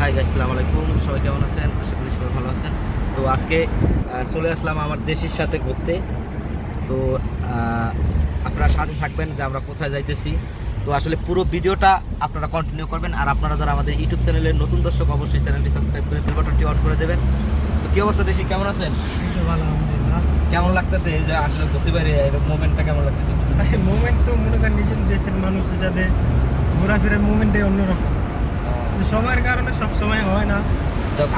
Hi guys আসসালামু আলাইকুম। সবাই কেমন আছেন? আশা করি সবাই ভালো আছেন। তো আজকে চলে আসলাম আমার দেশের সাথে ঘুরতে। তো আপনারা সাথে থাকবেন যে আমরা কোথায় যাইতেছি। তো আসলে পুরো ভিডিওটা আপনারা কন্টিনিউ করবেন। আর আপনারা যারা আমাদের ইউটিউব চ্যানেলের নতুন দর্শক অবশ্যই চ্যানেলটি সাবস্ক্রাইব করে বেল বাটনটি অন করে দেবেন। তো কী অবস্থা দেশি কেমন আছেন? কেমন লাগতেছে এই যে আসলে ঘুরতে পারি মোমেন্টটা কেমন লাগতেছে? মুভমেন্ট তো মনে করেন নিজের দেশের মানুষের সাথে ঘোরাফেরার মুভমেন্টে অন্যরকম। সময়ের কারণে সব সময় হয় না।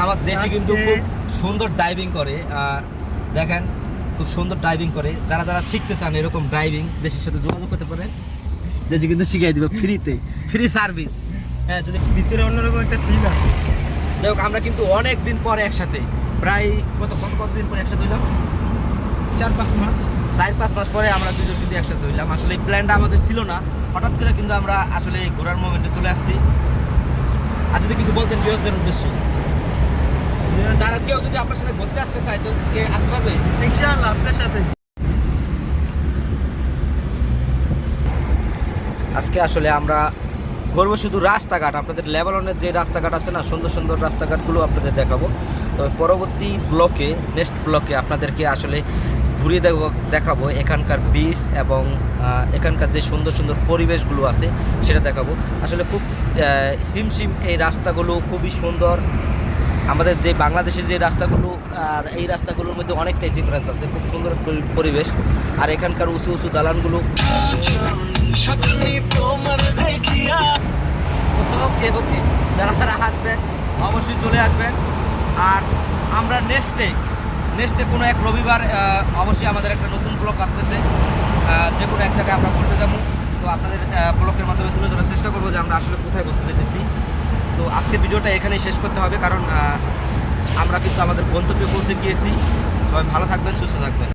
আমার দেশে কিন্তু খুব সুন্দর ডাইভিং করে দেখেন খুব সুন্দর ডাইভিং করে। যারা যারা শিখতে চান এরকম ড্রাইভিং দেশের সাথে যোগাযোগ করতে পারেন। দেশে কিন্তু শিখাই দিবে ফ্রিতে ফ্রি সার্ভিস হ্যাঁ যদি ভিতরে অন্যরকম একটা ফিল আছে যাই হোক আমরা কিন্তু অনেক দিন পরে একসাথে প্রায় কত কত কতদিন পরে একসাথে হইলাম? চার পাঁচ মাস। চার পাঁচ মাস পরে আমরা দুজন কিন্তু একসাথে হইলাম। আসলে এই প্ল্যানটা আমাদের ছিল না। হঠাৎ করে কিন্তু আমরা আসলে ঘোরার মোমেন্টে চলে আসছি। আর যদি কিছু বলতেন বিরোধদের উদ্দেশ্যে। যারা কেউ যদি আপনার সাথে ঘুরতে আসতে চায় তো কে আসতে পারবে? ইনশাআল্লাহ আপনার সাথে। আজকে আসলে আমরা ঘুরবো শুধু রাস্তাঘাট আপনাদের লেবাননের যে রাস্তাঘাট আছে না সুন্দর সুন্দর রাস্তাঘাটগুলো আপনাদের দেখাবো। তবে পরবর্তী ব্লকে নেক্সট ব্লকে আপনাদেরকে আসলে ঘুরিয়ে দেখাবো এখানকার বীজ এবং এখানকার যে সুন্দর সুন্দর পরিবেশগুলো আছে সেটা দেখাবো। আসলে খুব হিমশিম এই রাস্তাগুলো খুবই সুন্দর। আমাদের যে বাংলাদেশের যে রাস্তাগুলো আর এই রাস্তাগুলোর মধ্যে অনেকটাই ডিফারেন্স আছে। খুব সুন্দর পরি- পরিবেশ। আর এখানকার উঁচু উঁচু দালানগুলো। যারা তারা আসবেন, অবশ্যই চলে আসবেন। আর আমরা নেক্সট নেক্সটে নেক্সটে কোনো এক রবিবার অবশ্যই আমাদের একটা নতুন ব্লক আসতেছে। যে কোনো এক জায়গায় আমরা ঘুরতে যাব। তো আপনাদের ব্লকের মাধ্যমে তুলে ধরার চেষ্টা করব যে আমরা আসলে কোথায় ঘুরতে যেতেছি তো আজকে ভিডিওটা এখানেই শেষ করতে হবে, কারণ আমরা কিন্তু আমাদের গন্তব্যে পৌঁছে গিয়েছি। সবাই ভালো থাকবেন, সুস্থ থাকবেন।